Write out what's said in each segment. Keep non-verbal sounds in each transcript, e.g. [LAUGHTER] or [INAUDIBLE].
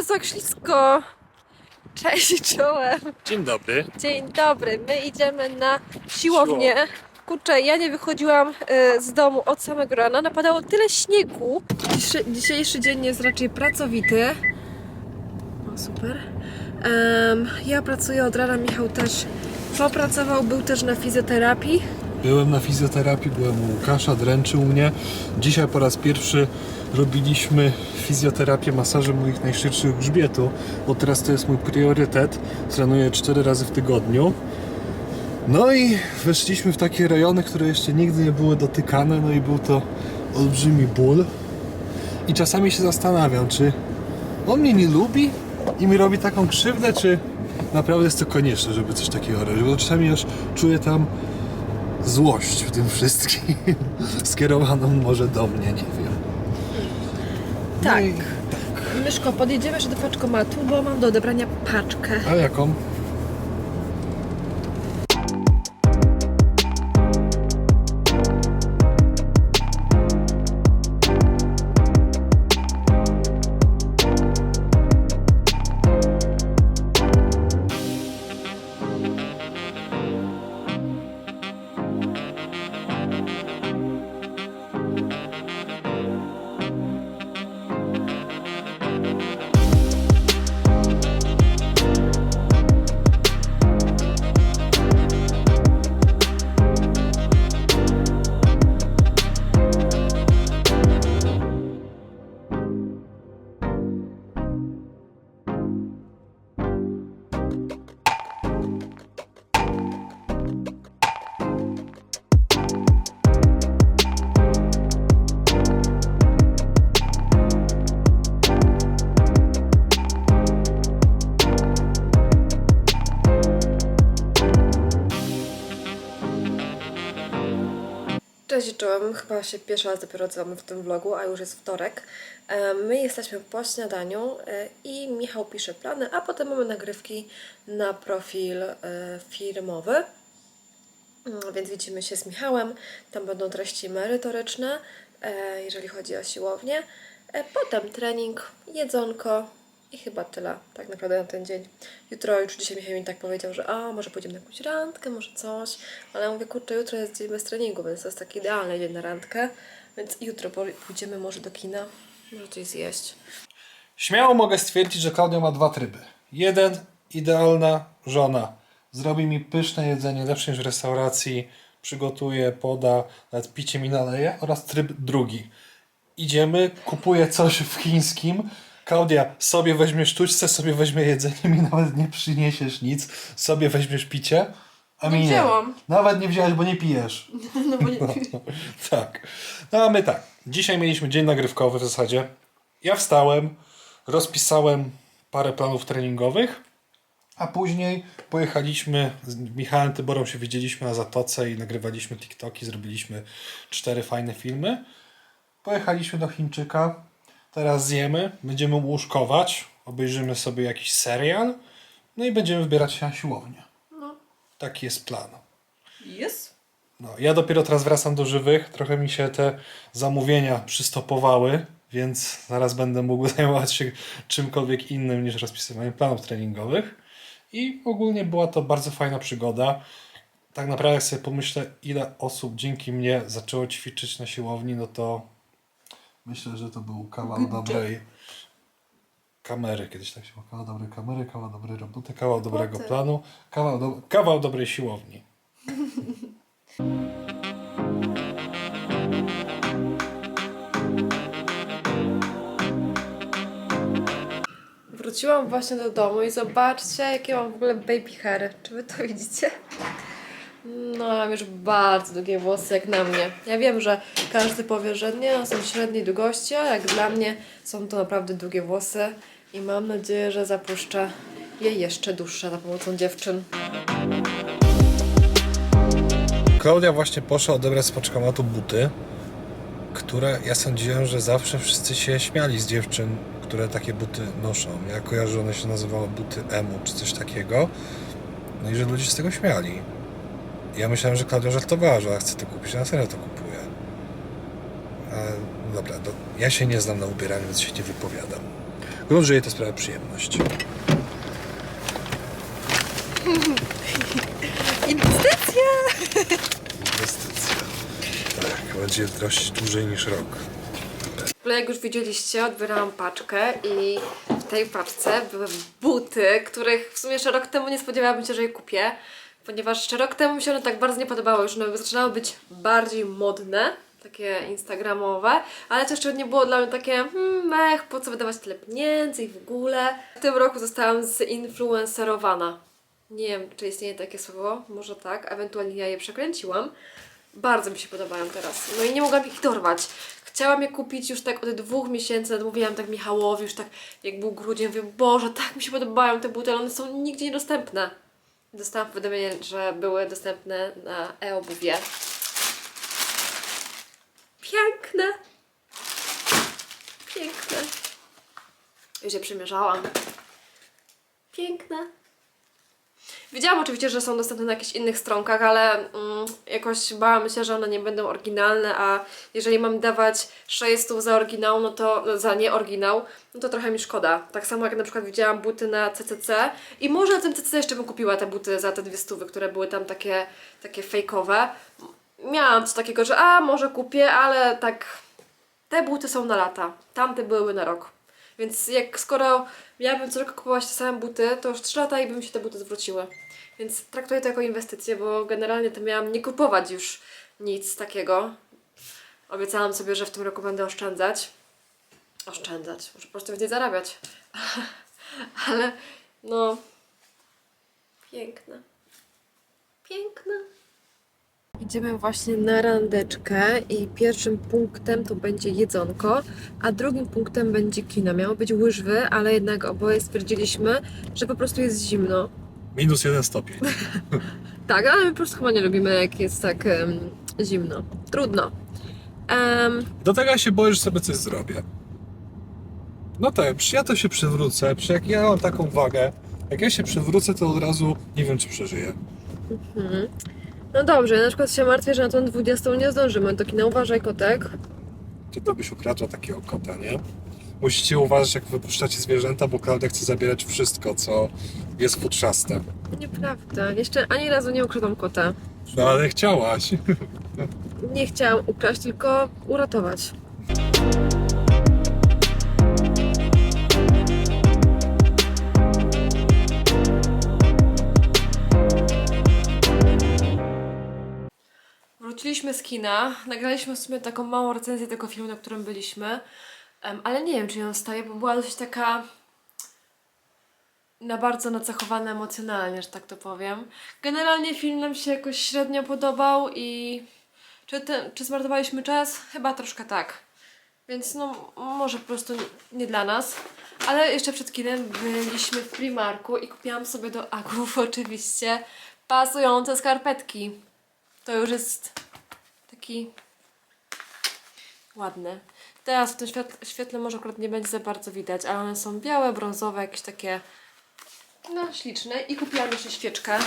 Jezu, jak ślisko. Cześć, czołem. Dzień dobry. Dzień dobry. My idziemy na siłownię. Kurczę, ja nie wychodziłam e, z domu od samego rana. Napadało tyle śniegu. Dzisiejszy, dzisiejszy dzień jest raczej pracowity. O, super. Em, ja pracuję od rana, Michał też popracował, był też na fizjoterapii. Byłem na fizjoterapii, byłem u Łukasza, dręczył mnie. Dzisiaj po raz pierwszy robiliśmy fizjoterapię masażem moich najszybszych grzbietu, bo teraz to jest mój priorytet. Trenuję 4 razy w tygodniu. No i weszliśmy w takie rejony, które jeszcze nigdy nie były dotykane, no i był to olbrzymi ból. I czasami się zastanawiam, czy on mnie nie lubi i mi robi taką krzywdę, czy naprawdę jest to konieczne, żeby coś takiego robić. Bo czasami już czuję tam złość w tym wszystkim, [LAUGHS] skierowaną może do mnie, nie wiem. No Tak. i- Myszko, podjedziemy jeszcze do paczkomatu, bo mam do odebrania paczkę. A jaką? Cześć. Chyba się pierwszy raz dopiero odzywamy w tym vlogu, a już jest wtorek. My jesteśmy po śniadaniu e, i Michał pisze plany, a potem mamy nagrywki na profil e, firmowy. Mm, Więc widzimy się z Michałem. Tam będą treści merytoryczne, e, jeżeli chodzi o siłownię. Potem trening, jedzonko i chyba tyle tak naprawdę na ten dzień. Jutro, już dzisiaj Michał mi tak powiedział, że a, może pójdziemy na jakąś randkę, może coś. Ale ja mówię, kurczę, jutro jest dzień bez treningu, więc to jest taki idealny dzień na randkę. Więc jutro pójdziemy może do kina, może coś zjeść. Śmiało mogę stwierdzić, że Klaudia ma dwa tryby. Jeden, idealna żona. Zrobi mi pyszne jedzenie, lepsze niż w restauracji, przygotuje, poda, nawet picie mi naleje. Oraz tryb drugi. Idziemy, kupuję coś w chińskim. Klaudia, sobie weźmiesz sztućce, sobie weźmie jedzenie, mi nawet nie przyniesiesz nic. Sobie weźmiesz picie, a Nie mi nie. wzięłam. Nawet nie wziąłeś, bo nie pijesz. [LAUGHS] No bo nie... tak. No a my tak. Dzisiaj mieliśmy dzień nagrywkowy w zasadzie. Ja wstałem, rozpisałem parę planów treningowych, a później pojechaliśmy z Michałem Tyborą się widzieliśmy na Zatoce i nagrywaliśmy TikToki, zrobiliśmy cztery fajne filmy. Pojechaliśmy do Chińczyka. Teraz zjemy, będziemy łóżkować, obejrzymy sobie jakiś serial, no i będziemy wybierać się na siłownię. No. Taki jest plan. Jest? No, ja dopiero teraz wracam do żywych. Trochę mi się te zamówienia przystopowały, więc zaraz będę mógł [LAUGHS] zajmować się czymkolwiek innym niż rozpisywaniem planów treningowych. I ogólnie była to bardzo fajna przygoda. Tak naprawdę, jak sobie pomyślę, ile osób dzięki mnie zaczęło ćwiczyć na siłowni, no to myślę, że to był kawał dobrej kamery. Kiedyś tak się było. Kawał dobrej kamery, kawał dobrej roboty, kawał dobrego Roboty. planu, kawał, do, kawał dobrej siłowni. Wróciłam właśnie do domu i zobaczcie, jakie mam w ogóle baby hairy. Czy wy to widzicie? No, mam już bardzo długie włosy, jak na mnie. Ja wiem, że każdy powie, że nie, one są średniej długości, a jak dla mnie są to naprawdę długie włosy i mam nadzieję, że zapuszczę je jeszcze dłuższe za pomocą dziewczyn. Klaudia właśnie poszła odebrać z paczkomatu buty, które ja sądziłem, że zawsze wszyscy się śmiali z dziewczyn, które takie buty noszą. Ja kojarzę, one się nazywały buty emu czy coś takiego. No i że ludzie z tego śmiali. Ja myślałem, że Klaudia żartowała, że ja chcę to kupić, a na serio to kupuję. Ale, dobra, do, ja się nie znam na ubieraniu, więc się nie wypowiadam. Grunt, że jej to sprawia przyjemność. [LAUGHS] Inwestycja! Inwestycja. Tak, będzie dość dłużej niż rok. W ogóle jak już widzieliście, odbierałam paczkę i w tej paczce były buty, których w sumie jeszcze rok temu nie spodziewałabym się, że je kupię, ponieważ jeszcze rok temu mi się one tak bardzo nie podobały, już one zaczynały być bardziej modne, takie instagramowe, ale to jeszcze nie było dla mnie takie hmm, mech, po co wydawać tyle pieniędzy i w ogóle. W tym roku zostałam zinfluencerowana. Nie wiem, czy istnieje takie słowo, może tak, ewentualnie ja je przekręciłam. Bardzo mi się podobają teraz. No i nie mogłam ich dorwać. Chciałam je kupić już tak od dwóch miesięcy, mówiłam tak Michałowi, już tak jak był grudzień, mówię, Boże, tak mi się podobają te buty, ale one są nigdzie niedostępne. Dostałam powiadomienie, że były dostępne na e-obuwie. Piękne! Piękne. Już je przymierzałam. Piękne. Wiedziałam oczywiście, że są dostępne na jakichś innych stronkach, ale mm, jakoś bałam się, że one nie będą oryginalne, a jeżeli mam dawać 600 za oryginał, no to za nie oryginał, no to trochę mi szkoda. Tak samo jak na przykład widziałam buty na CCC i może na tym CCC jeszcze bym kupiła te buty za te dwie stówy, które były tam takie, takie fejkowe. Miałam coś takiego, że a może kupię, ale tak te buty są na lata, tamte były na rok. Więc jak skoro miałabym co roku kupować te same buty, to już 3 lata i by mi się te buty zwróciły. Więc traktuję to jako inwestycję, bo generalnie to miałam nie kupować już nic takiego. Obiecałam sobie, że w tym roku będę oszczędzać. Oszczędzać, może po prostu więcej zarabiać. [LAUGHS] Ale no. Piękne. Piękne. Idziemy właśnie na randeczkę i pierwszym punktem to będzie jedzonko, a drugim punktem będzie kino. Miało być łyżwy, ale jednak oboje stwierdziliśmy, że po prostu jest zimno. Minus jeden stopień. [LAUGHS] Tak, ale my po prostu chyba nie lubimy jak jest tak em, zimno. Trudno. Em, Do tego ja się boję, że sobie coś zrobię. No tak, ja to się przewrócę, przy jak ja mam taką wagę, jak ja się przewrócę, to od razu nie wiem, czy przeżyję. No dobrze, ja na przykład się martwię, że na tą 20 nie zdążymy do kina. Uważaj, kotek. Czy to byś ukradła takiego kota, nie? Musicie uważać, jak wypuszczacie zwierzęta, bo Klaudia chce zabierać wszystko, co jest futrzaste. Nieprawda. Jeszcze ani razu nie ukradłam kota. No ale chciałaś. Nie chciałam ukraść, tylko uratować. Wróciliśmy z kina, nagraliśmy w sumie taką małą recenzję tego filmu, na którym byliśmy, Em, ale nie wiem, czy ją staje, bo była dość taka na bardzo nacechowana emocjonalnie, że tak to powiem. Generalnie film nam się jakoś średnio podobał i czy, te, czy zmarnowaliśmy czas? Chyba troszkę tak. Więc no, może po prostu nie dla nas. Ale jeszcze przed kinem byliśmy w Primarku i kupiłam sobie do agów [LAUGHS] oczywiście pasujące skarpetki. To już jest taki ładny. Teraz w tym świetle może akurat nie będzie za bardzo widać, ale one są białe, brązowe, jakieś takie no śliczne. I kupiłam jeszcze świeczkę.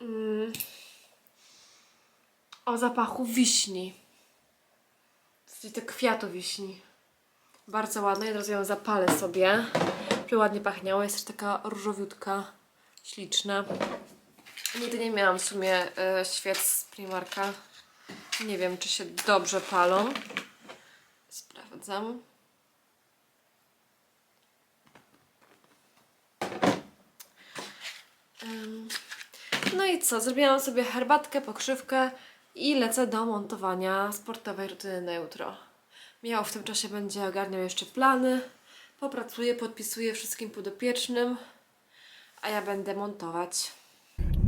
Mm. O zapachu wiśni. Czyli te kwiatu wiśni. Bardzo ładne. Ja teraz ją zapalę sobie. Ładnie pachniała. Jest też taka różowiutka, śliczna. Nigdy nie miałam w sumie e, świec z Primarka. Nie wiem, czy się dobrze palą. Sprawdzam. Em, No i co? Zrobiłam sobie herbatkę, pokrzywkę i lecę do montowania sportowej rutyny na jutro. Miał w tym czasie będzie ogarniał jeszcze plany, popracuje, podpisuje wszystkim podopiecznym, a ja będę montować.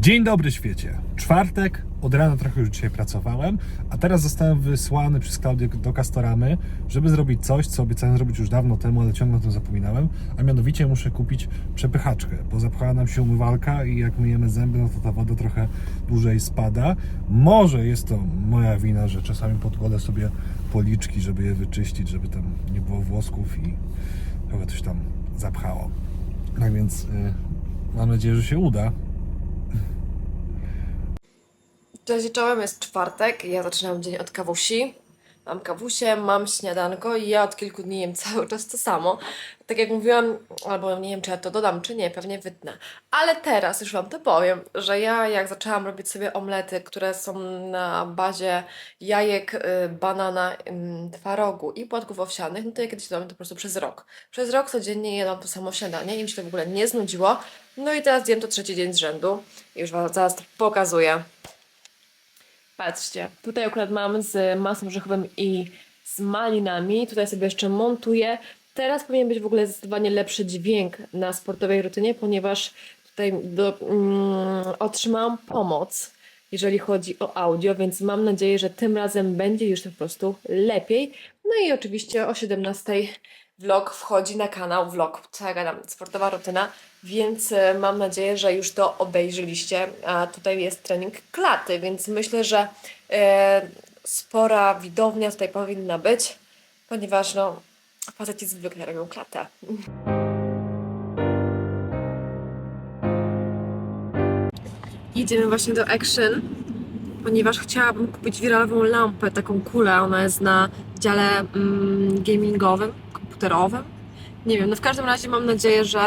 Dzień dobry świecie. Czwartek, od rana trochę już dzisiaj pracowałem, a teraz zostałem wysłany przez Klaudię do Castoramy, żeby zrobić coś, co obiecałem zrobić już dawno temu, ale ciągle o tym zapominałem, a mianowicie muszę kupić przepychaczkę, bo zapchała nam się umywalka i jak myjemy zęby, no to ta woda trochę dłużej spada. Może jest to moja wina, że czasami podkładę sobie policzki, żeby je wyczyścić, żeby tam nie było włosków i trochę coś tam zapchało. Tak więc y, mam nadzieję, że się uda. Cześć, czołem, jest czwartek, ja zaczynam dzień od kawusi. mam kawusie, mam śniadanko i ja od kilku dni jem cały czas to samo. Tak jak mówiłam, albo nie wiem, czy ja to dodam, czy nie, pewnie wytnę. Ale teraz już Wam to powiem, że ja jak zaczęłam robić sobie omlety, które są na bazie jajek, y, banana, ym, twarogu i płatków owsianych, no to ja kiedyś robię to po prostu przez rok. Przez rok codziennie jadłam to samo śniadanie i mi się to w ogóle nie znudziło. No i teraz jem to trzeci dzień z rzędu. I już Wam zaraz to pokazuję. Patrzcie, tutaj akurat mam z masą orzechową i z malinami. Tutaj sobie jeszcze montuję. Teraz powinien być w ogóle zdecydowanie lepszy dźwięk na sportowej rutynie, ponieważ tutaj do, mm, otrzymałam pomoc, jeżeli chodzi o audio, więc mam nadzieję, że tym razem będzie już to po prostu lepiej. No i oczywiście o 17 vlog wchodzi na kanał, vlog, gadam, sportowa rutyna, więc e, mam nadzieję, że już to obejrzyliście. A tutaj jest trening klaty, więc myślę, że e, spora widownia tutaj powinna być, ponieważ no, faceci zwykle robią klatę. Idziemy właśnie do Action, ponieważ chciałabym kupić wiralową lampę, taką kulę. Ona jest na dziale mm, gamingowym, komputerowym. Nie wiem, no w każdym razie mam nadzieję, że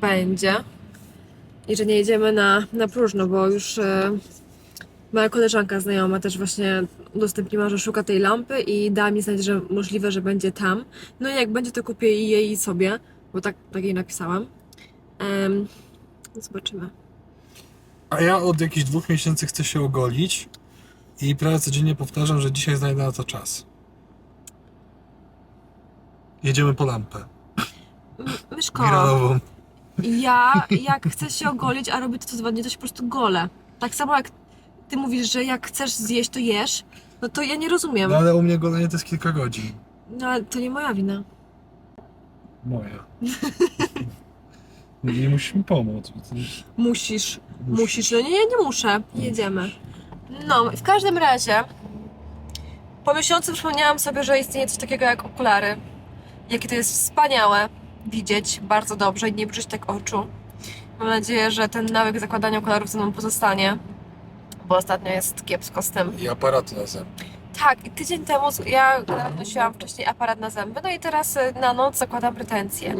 będzie i że nie jedziemy na, na próżno, bo już e, moja koleżanka znajoma też właśnie udostępniła, że szuka tej lampy i dała mi znać, że możliwe, że będzie tam. No i jak będzie, to kupię i jej i sobie, bo tak, tak jej napisałam. Zobaczymy. A ja od jakichś dwóch miesięcy chcę się ogolić i prawie codziennie powtarzam, że dzisiaj znajdę na to czas. Jedziemy po lampę Myszko, wiralową. ja jak chcę się ogolić, a robię to co dwa dni, to się po prostu golę. Tak samo jak ty mówisz, że jak chcesz zjeść, to jesz, no to ja nie rozumiem. No ale u mnie golenie to jest kilka godzin. No ale to nie moja wina. Moja. [LAUGHS] Nie musisz mi pomóc. bo to jest- Musisz, musisz. No nie, nie, nie muszę. Jedziemy. No, w każdym razie po miesiącu przypomniałam sobie, że istnieje coś takiego jak okulary. Jakie to jest wspaniałe widzieć bardzo dobrze i nie brzeć tak oczu. Mam nadzieję, że ten nawyk zakładania okularów ze mną pozostanie, bo ostatnio jest kiepsko z tym. I aparaty na zęby. Tak, i tydzień temu z- ja nosiłam wcześniej aparat na zęby, no i teraz y, na noc zakładam retencję.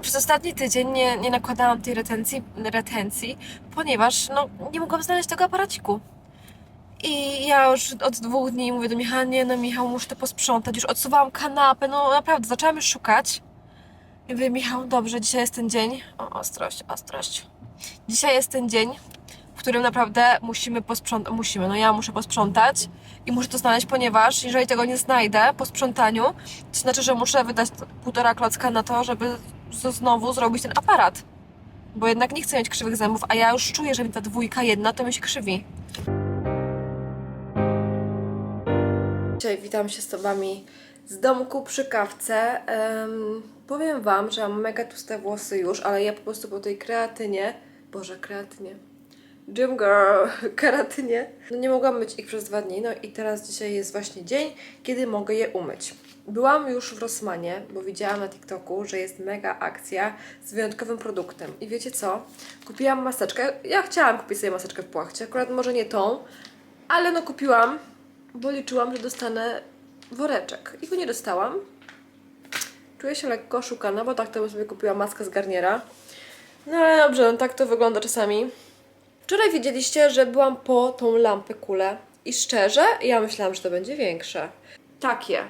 Przez ostatni tydzień nie, nie nakładałam tej retencji, retencji, ponieważ no, nie mogłam znaleźć tego aparaciku. I ja już od dwóch dni mówię do Michała, nie no Michał, muszę to posprzątać, już odsuwałam kanapę, no naprawdę, zaczęłam już szukać. I mówię, Michał, dobrze, dzisiaj jest ten dzień, o, ostrość, ostrość. Dzisiaj jest ten dzień, w którym naprawdę musimy posprzątać, musimy, no ja muszę posprzątać i muszę to znaleźć, ponieważ jeżeli tego nie znajdę po sprzątaniu, to znaczy, że muszę wydać półtora klocka na to, żeby znowu zrobić ten aparat. Bo jednak nie chcę mieć krzywych zębów, a ja już czuję, że mi ta dwójka jedna to mi się krzywi. Dzisiaj witam się z Tobami z domku przy kawce. Em, powiem Wam, że mam mega tłuste włosy już, ale ja po prostu po tej kreatynie, Boże, kreatynie, Gym Girl, [LAUGHS] keratynie. No nie mogłam myć ich przez dwa dni, no i teraz dzisiaj jest właśnie dzień, kiedy mogę je umyć. Byłam już w Rossmanie, bo widziałam na TikToku, że jest mega akcja z wyjątkowym produktem. I wiecie co? Kupiłam maseczkę. Ja chciałam kupić sobie maseczkę w płachcie, akurat może nie tą, ale no kupiłam, bo liczyłam, że dostanę woreczek. I go nie dostałam. Czuję się lekko oszukana, bo tak to bym sobie kupiła maskę z Garniera. No ale dobrze, no tak to wygląda czasami. Wczoraj widzieliście, że byłam po tą lampę kulę i szczerze, ja myślałam, że to będzie większe. Takie.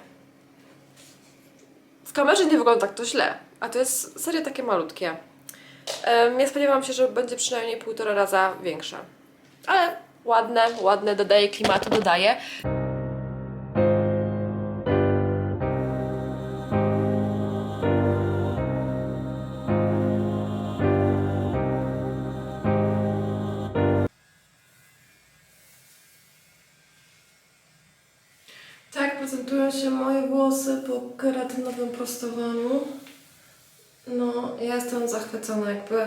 W kamerze nie wygląda tak to źle, a to jest serio takie malutkie. Em, Ja spodziewałam się, że będzie przynajmniej półtora raza większe. Ale ładne, ładne, dodaje klimatu, dodaje. Tak prezentują się moje włosy po keratynowym prostowaniu. No, ja jestem zachwycona, jakby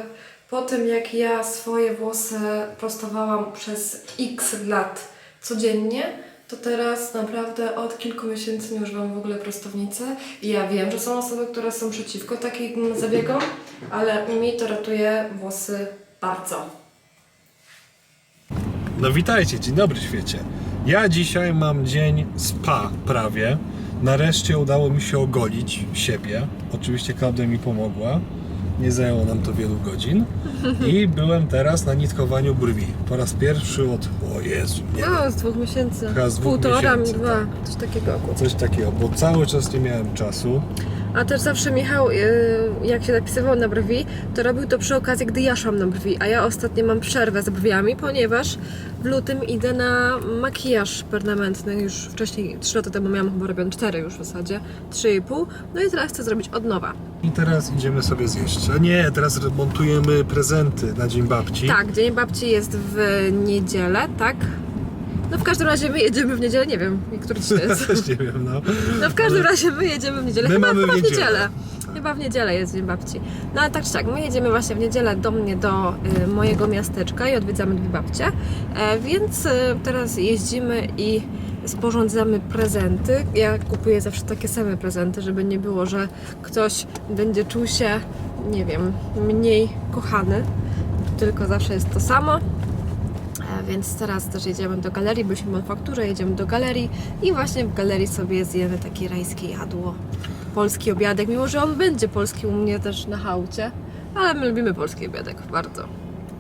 po tym jak ja swoje włosy prostowałam przez x lat codziennie, to teraz naprawdę od kilku miesięcy nie używam w ogóle prostownicy. I ja wiem, że są osoby, które są przeciwko takim zabiegom, ale mi to ratuje włosy bardzo. No witajcie, dzień dobry świecie. Ja dzisiaj mam dzień spa prawie. Nareszcie udało mi się ogolić siebie. Oczywiście Klaudia mi pomogła. Nie zajęło nam to wielu godzin. I byłem teraz na nitkowaniu brwi. Po raz pierwszy od... O Jezu, nie. No, z dwóch miesięcy. Chyba z dwóch Półtora, miesięcy, dwa, tak. coś takiego. Coś takiego, bo cały czas nie miałem czasu. A też zawsze Michał, y, jak się napisywał na brwi, to robił to przy okazji, gdy ja szłam na brwi. A ja ostatnio mam przerwę z brwiami, ponieważ w lutym idę na makijaż permanentny. Już wcześniej, 3 lata temu miałam chyba robione 4 już w zasadzie, 3,5. No i teraz chcę zrobić od nowa. I teraz idziemy sobie zjeść. A nie, teraz remontujemy prezenty na Dzień Babci. Tak, Dzień Babci jest w niedzielę, tak? No w każdym razie my jedziemy w niedzielę, nie wiem, który dzisiaj jest. Też nie wiem, no. No w każdym razie my jedziemy w niedzielę. My chyba, mamy chyba w niedzielę. niedzielę. Chyba w niedzielę jest Dzień Babci. No ale tak czy tak, my jedziemy właśnie w niedzielę do mnie, do y, mojego miasteczka i odwiedzamy dwie babcie. E, więc y, teraz jeździmy i sporządzamy prezenty. Ja kupuję zawsze takie same prezenty, żeby nie było, że ktoś będzie czuł się, nie wiem, mniej kochany. Tylko zawsze jest to samo. Więc teraz też jedziemy do galerii, byliśmy w manufakturze, jedziemy do galerii i właśnie w galerii sobie zjemy takie rajskie jadło. Polski obiadek, mimo że on będzie polski u mnie też na chałcie, ale my lubimy polski obiadek bardzo.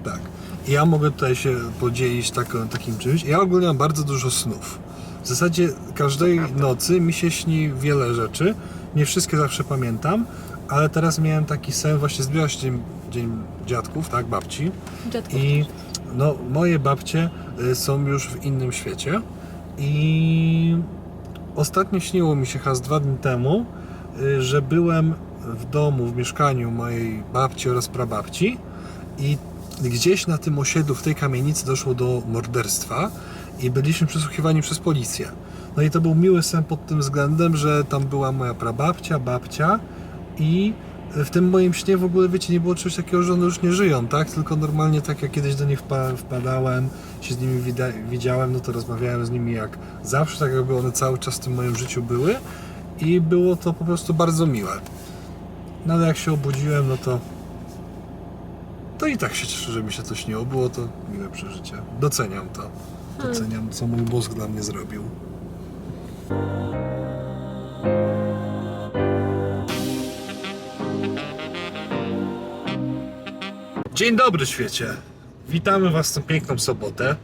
Tak. Ja mogę tutaj się podzielić taką, takim czymś. Ja ogólnie mam bardzo dużo snów. W zasadzie każdej nocy mi się śni wiele rzeczy. Nie wszystkie zawsze pamiętam, ale teraz miałem taki sen, właśnie zbliżał się dzień, dzień dziadków, tak, babci. Dziadku. I no, moje babcie y, są już w innym świecie. I ostatnio śniło mi się z dwa dni temu, y, że byłem w domu, w mieszkaniu mojej babci oraz prababci i gdzieś na tym osiedlu, w tej kamienicy doszło do morderstwa i byliśmy przesłuchiwani przez policję. No i to był miły sen pod tym względem, że tam była moja prababcia, babcia i w tym moim śnie w ogóle, wiecie, nie było czegoś takiego, że one już nie żyją, tak? Tylko normalnie tak jak kiedyś do nich wpa- wpadałem, się z nimi widziałem, no to rozmawiałem z nimi jak zawsze, tak jakby one cały czas w tym moim życiu były i było to po prostu bardzo miłe. No ale jak się obudziłem, no to to i tak się cieszę, że mi się to śniło. Było to miłe przeżycie. Doceniam to. Doceniam, co mój mózg dla mnie zrobił. Dzień dobry świecie. Witamy Was w tę piękną sobotę.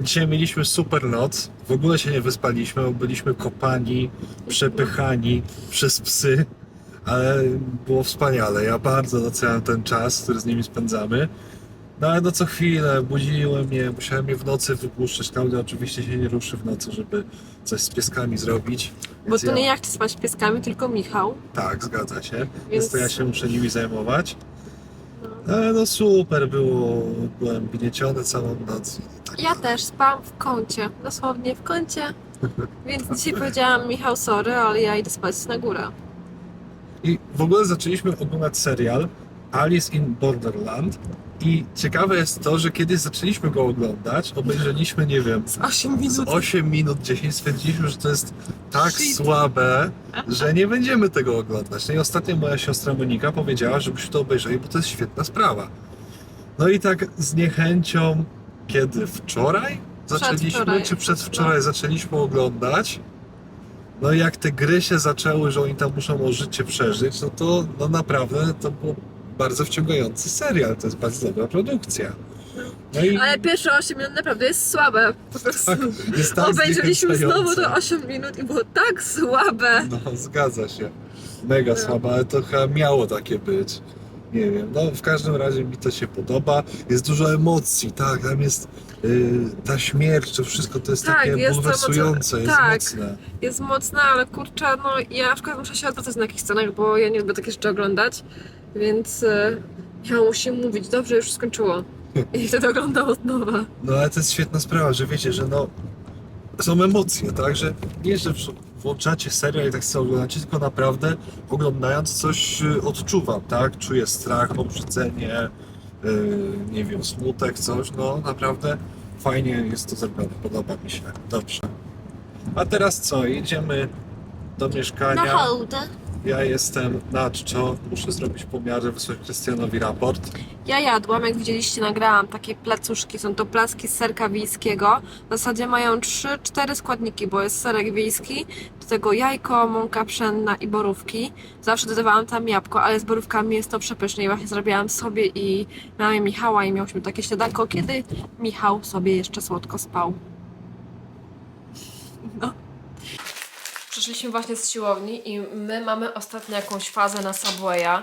Dzisiaj mieliśmy super noc. W ogóle się nie wyspaliśmy, bo byliśmy kopani, przepychani przez psy, ale było wspaniale. Ja bardzo doceniam ten czas, który z nimi spędzamy. No ale no co chwilę budziły mnie, musiałem je w nocy wypuszczać. Klaudia oczywiście się nie ruszy w nocy, żeby coś z pieskami zrobić. Bo Więc to ja- nie ja chcę spać z pieskami, tylko Michał. tak, zgadza się. Więc, Więc- to ja się muszę nimi zajmować. Ale no super było. Byłem gnieciony całą noc. i Tak Ja też spałam w kącie, dosłownie w kącie. [LAUGHS] Więc dzisiaj powiedziałam Michał, sorry, ale ja idę spać na górę. I w ogóle zaczęliśmy oglądać serial Alice in Borderland. I ciekawe jest to, że kiedy zaczęliśmy go oglądać, obejrzeliśmy, nie wiem, Z 8 z minut. 8 minut 10 stwierdziliśmy, że to jest tak Shit. słabe, że nie będziemy tego oglądać. No i ostatnio moja siostra Monika powiedziała, żebyśmy to obejrzeli, bo to jest świetna sprawa. No i tak z niechęcią, kiedy wczoraj zaczęliśmy, Przedwczoraj. czy przedwczoraj zaczęliśmy oglądać, no i jak te gry się zaczęły, że oni tam muszą o życie przeżyć, no to no naprawdę to był bardzo wciągający serial, to jest bardzo dobra produkcja. No i Ale pierwsze 8 minut naprawdę jest słabe. Po prostu. tak, jest tak Obejrzeliśmy znowu to 8 minut i było tak słabe. No, zgadza się. Mega No. słaba, ale to chyba miało takie być. Nie wiem, no w każdym razie mi to się podoba. Jest dużo emocji, tak, tam jest y, ta śmierć, to wszystko to jest Tak, takie jest bulwersujące, jest tak. mocne. Jest mocna, ale kurczę, no ja na przykład muszę się odwracać na jakichś scenach, bo ja nie lubię takie rzeczy oglądać, więc e, ja musi mówić, dobrze, już skończyło. I wtedy oglądam od nowa. No ale to jest świetna sprawa, że wiecie, że no są emocje, tak, że nie, że w- włączacie serial i tak sobie oglądacie, tylko naprawdę oglądając coś y, odczuwam, tak, czuję strach, obrzydzenie, yy, nie wiem, smutek, coś, no naprawdę fajnie jest to zrobione, podoba mi się, dobrze. A teraz co, jedziemy do mieszkania, hołdę. Ja jestem na czczo, muszę zrobić pomiary, wysłać Krystianowi raport. Ja jadłam, jak widzieliście, nagrałam takie placuszki. Są to placki z serka wiejskiego. W zasadzie mają 3-4 składniki, bo jest serek wiejski, do tego jajko, mąka pszenna i borówki. Zawsze dodawałam tam jabłko, ale z borówkami jest to przepyszne i właśnie zrobiłam sobie i mamie Michała i miałyśmy takie śniadanko, kiedy Michał sobie jeszcze słodko spał. No. Przyszliśmy właśnie z siłowni i my mamy ostatnio jakąś fazę na Subwaya.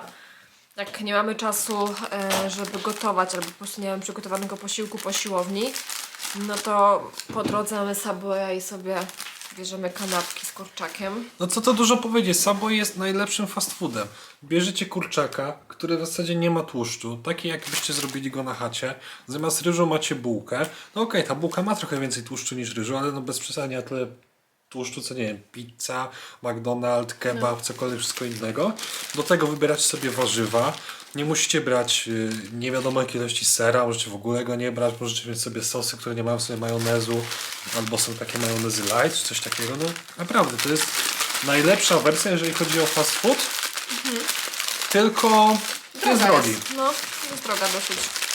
Jak nie mamy czasu, e, żeby gotować, albo po prostu nie mamy przygotowanego posiłku po siłowni, no to po drodze mamy Subwaya i sobie bierzemy kanapki z kurczakiem. No co to dużo powiedzieć, Subway jest najlepszym fast foodem. Bierzecie kurczaka, który w zasadzie nie ma tłuszczu, taki jakbyście zrobili go na chacie. Zamiast ryżu macie bułkę. No okej, ta bułka ma trochę więcej tłuszczu niż ryżu, ale no bez przesady nie tyle tłuszczu, co nie wiem, pizza, McDonald's, kebab, cokolwiek, wszystko innego. Do tego wybieracie sobie warzywa. Nie musicie brać y, nie wiadomo jakiej ilości sera, możecie w ogóle go nie brać, możecie mieć sobie sosy, które nie mają sobie majonezu, albo są takie majonezy light, czy coś takiego. No naprawdę, to jest najlepsza wersja, jeżeli chodzi o fast food. Tylko jest drogi. No, jest droga dosyć.